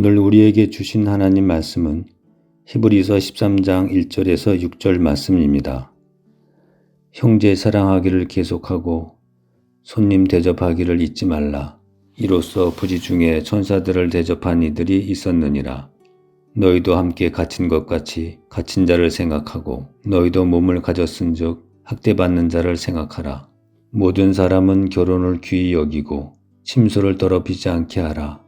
오늘 우리에게 주신 하나님 말씀은 히브리서 13장 1절에서 6절 말씀입니다. 형제 사랑하기를 계속하고 손님 대접하기를 잊지 말라. 이로써 부지 중에 천사들을 대접한 이들이 있었느니라. 너희도 함께 갇힌 것 같이 갇힌 자를 생각하고 너희도 몸을 가졌은즉 학대받는 자를 생각하라. 모든 사람은 결혼을 귀히 여기고 침소를 더럽히지 않게 하라.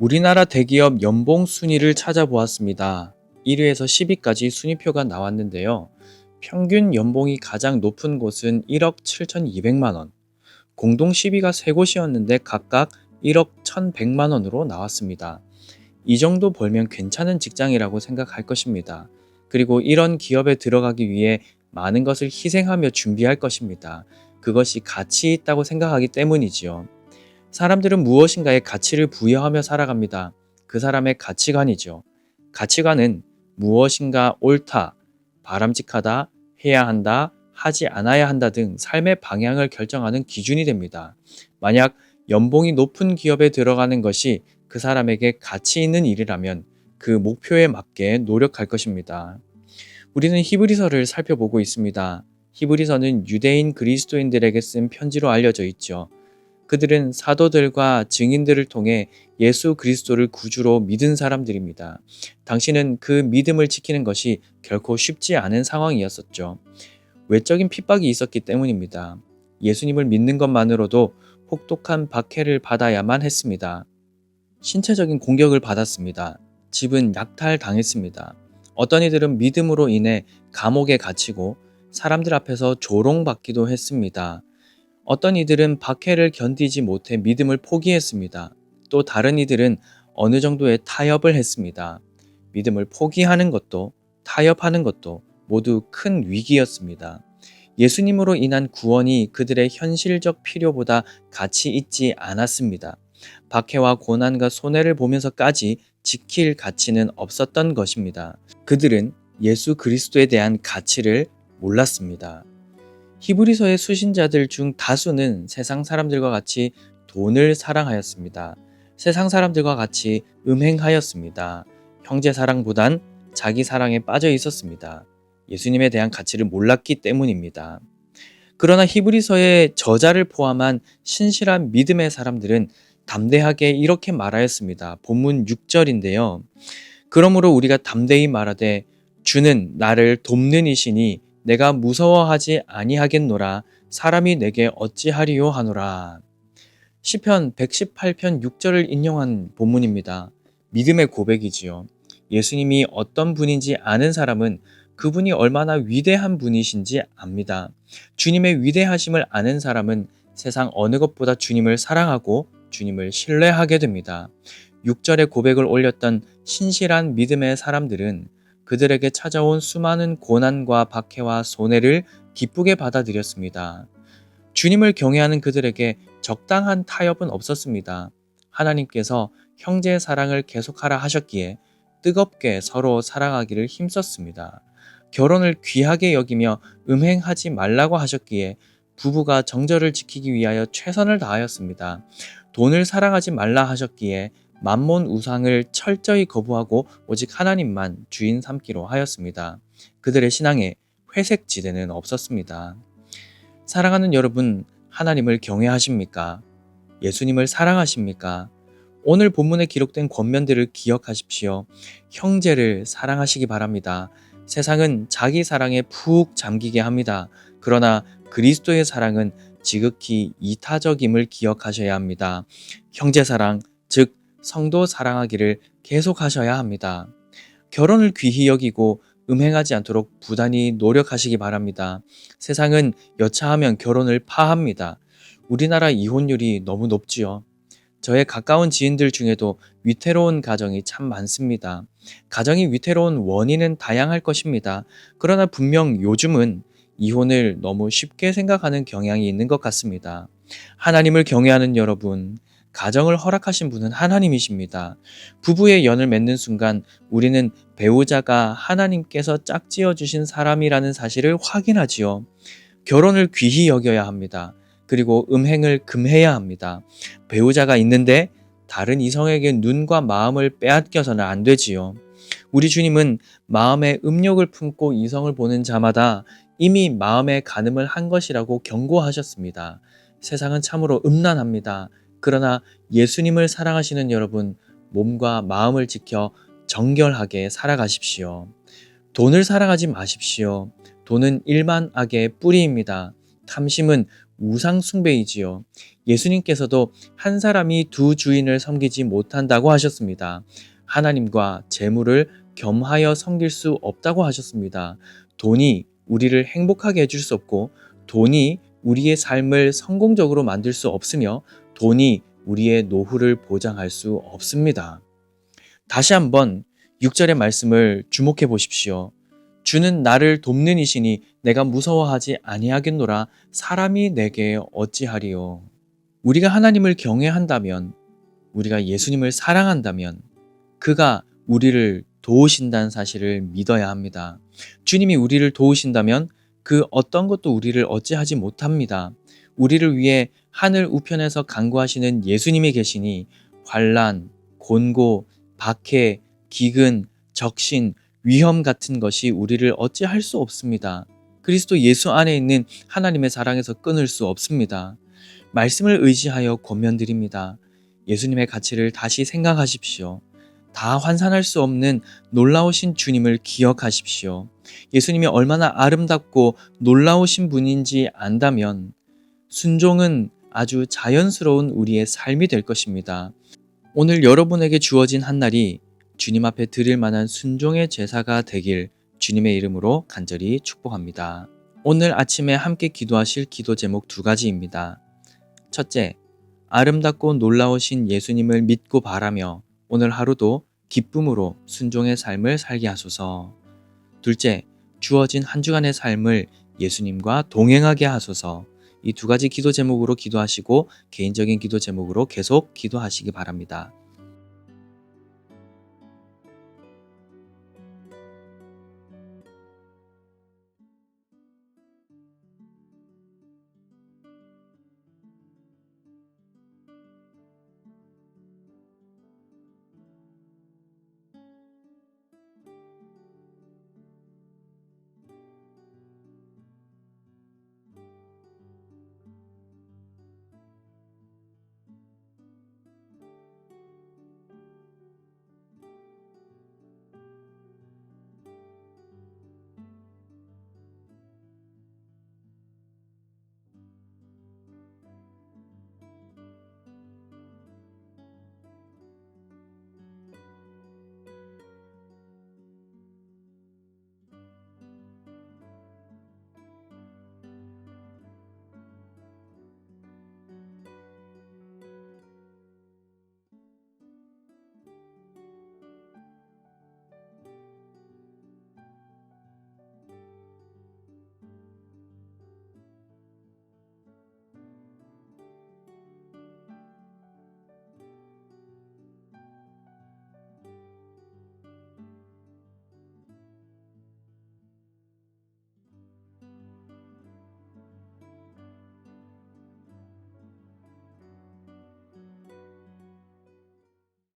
우리나라 대기업 연봉 순위를 찾아보았습니다. 1위에서 10위까지 순위표가 나왔는데요. 평균 연봉이 가장 높은 곳은 1억 7,200만 원, 공동 10위가 세 곳이었는데 각각 1억 1,100만 원으로 나왔습니다. 이 정도 벌면 괜찮은 직장이라고 생각할 것입니다. 그리고 이런 기업에 들어가기 위해 많은 것을 희생하며 준비할 것입니다. 그것이 가치 있다고 생각하기 때문이지요. 사람들은 무엇인가에 가치를 부여하며 살아갑니다. 그 사람의 가치관이죠. 가치관은 무엇인가 옳다, 바람직하다, 해야 한다, 하지 않아야 한다 등 삶의 방향을 결정하는 기준이 됩니다. 만약 연봉이 높은 기업에 들어가는 것이 그 사람에게 가치 있는 일이라면 그 목표에 맞게 노력할 것입니다. 우리는 히브리서를 살펴보고 있습니다. 히브리서는 유대인 그리스도인들에게 쓴 편지로 알려져 있죠. 그들은 사도들과 증인들을 통해 예수 그리스도를 구주로 믿은 사람들입니다. 당신은 그 믿음을 지키는 것이 결코 쉽지 않은 상황이었었죠. 외적인 핍박이 있었기 때문입니다. 예수님을 믿는 것만으로도 혹독한 박해를 받아야만 했습니다. 신체적인 공격을 받았습니다. 집은 약탈당했습니다. 어떤 이들은 믿음으로 인해 감옥에 갇히고 사람들 앞에서 조롱받기도 했습니다. 어떤 이들은 박해를 견디지 못해 믿음을 포기했습니다. 또 다른 이들은 어느 정도의 타협을 했습니다. 믿음을 포기하는 것도 타협하는 것도 모두 큰 위기였습니다. 예수님으로 인한 구원이 그들의 현실적 필요보다 가치 있지 않았습니다. 박해와 고난과 손해를 보면서까지 지킬 가치는 없었던 것입니다. 그들은 예수 그리스도에 대한 가치를 몰랐습니다. 히브리서의 수신자들 중 다수는 세상 사람들과 같이 돈을 사랑하였습니다. 세상 사람들과 같이 음행하였습니다. 형제 사랑보단 자기 사랑에 빠져 있었습니다. 예수님에 대한 가치를 몰랐기 때문입니다. 그러나 히브리서의 저자를 포함한 신실한 믿음의 사람들은 담대하게 이렇게 말하였습니다. 본문 6절인데요. 그러므로 우리가 담대히 말하되 주는 나를 돕는 이시니 내가 무서워하지 아니하겠노라 사람이 내게 어찌하리요 하노라. 시편 118편 6절을 인용한 본문입니다. 믿음의 고백이지요. 예수님이 어떤 분인지 아는 사람은 그분이 얼마나 위대한 분이신지 압니다. 주님의 위대하심을 아는 사람은 세상 어느 것보다 주님을 사랑하고 주님을 신뢰하게 됩니다. 6절의 고백을 올렸던 신실한 믿음의 사람들은 그들에게 찾아온 수많은 고난과 박해와 손해를 기쁘게 받아들였습니다. 주님을 경외하는 그들에게 적당한 타협은 없었습니다. 하나님께서 형제의 사랑을 계속하라 하셨기에 뜨겁게 서로 사랑하기를 힘썼습니다. 결혼을 귀하게 여기며 음행하지 말라고 하셨기에 부부가 정절을 지키기 위하여 최선을 다하였습니다. 돈을 사랑하지 말라 하셨기에 만몬 우상을 철저히 거부하고 오직 하나님만 주인 삼기로 하였습니다. 그들의 신앙에 회색 지대는 없었습니다. 사랑하는 여러분, 하나님을 경외하십니까? 예수님을 사랑하십니까? 오늘 본문에 기록된 권면들을 기억하십시오. 형제를 사랑하시기 바랍니다. 세상은 자기 사랑에 푹 잠기게 합니다. 그러나 그리스도의 사랑은 지극히 이타적임을 기억하셔야 합니다. 형제 사랑, 즉 성도 사랑하기를 계속하셔야 합니다. 결혼을 귀히 여기고 음행하지 않도록 부단히 노력하시기 바랍니다. 세상은 여차하면 결혼을 파합니다. 우리나라 이혼율이 너무 높지요. 저의 가까운 지인들 중에도 위태로운 가정이 참 많습니다. 가정이 위태로운 원인은 다양할 것입니다. 그러나 분명 요즘은 이혼을 너무 쉽게 생각하는 경향이 있는 것 같습니다. 하나님을 경외하는 여러분, 가정을 허락하신 분은 하나님이십니다. 부부의 연을 맺는 순간 우리는 배우자가 하나님께서 짝지어 주신 사람이라는 사실을 확인하지요. 결혼을 귀히 여겨야 합니다. 그리고 음행을 금해야 합니다. 배우자가 있는데 다른 이성에게 눈과 마음을 빼앗겨서는 안 되지요. 우리 주님은 마음의 음욕을 품고 이성을 보는 자마다 이미 마음의 간음을 한 것이라고 경고하셨습니다. 세상은 참으로 음란합니다. 그러나 예수님을 사랑하시는 여러분, 몸과 마음을 지켜 정결하게 살아가십시오. 돈을 사랑하지 마십시오. 돈은 일만 악의 뿌리입니다. 탐심은 우상숭배이지요. 예수님께서도 한 사람이 두 주인을 섬기지 못한다고 하셨습니다. 하나님과 재물을 겸하여 섬길 수 없다고 하셨습니다. 돈이 우리를 행복하게 해줄 수 없고, 돈이 우리의 삶을 성공적으로 만들 수 없으며, 돈이 우리의 노후를 보장할 수 없습니다. 다시 한번 6절의 말씀을 주목해 보십시오. 주는 나를 돕는 이시니 내가 무서워하지 아니하겠노라 사람이 내게 어찌하리요. 우리가 하나님을 경외한다면 우리가 예수님을 사랑한다면 그가 우리를 도우신다는 사실을 믿어야 합니다. 주님이 우리를 도우신다면 그 어떤 것도 우리를 어찌하지 못합니다. 우리를 위해 하늘 우편에서 간구하시는 예수님이 계시니 환란, 곤고, 박해, 기근, 적신, 위험 같은 것이 우리를 어찌할 수 없습니다. 그리스도 예수 안에 있는 하나님의 사랑에서 끊을 수 없습니다. 말씀을 의지하여 권면드립니다. 예수님의 가치를 다시 생각하십시오. 다 환산할 수 없는 놀라우신 주님을 기억하십시오. 예수님이 얼마나 아름답고 놀라우신 분인지 안다면 순종은 아주 자연스러운 우리의 삶이 될 것입니다. 오늘 여러분에게 주어진 한 날이 주님 앞에 드릴 만한 순종의 제사가 되길 주님의 이름으로 간절히 축복합니다. 오늘 아침에 함께 기도하실 기도 제목 두 가지입니다. 첫째, 아름답고 놀라우신 예수님을 믿고 바라며 오늘 하루도 기쁨으로 순종의 삶을 살게 하소서. 둘째, 주어진 한 주간의 삶을 예수님과 동행하게 하소서. 이 두 가지 기도 제목으로 기도하시고 개인적인 기도 제목으로 계속 기도하시기 바랍니다.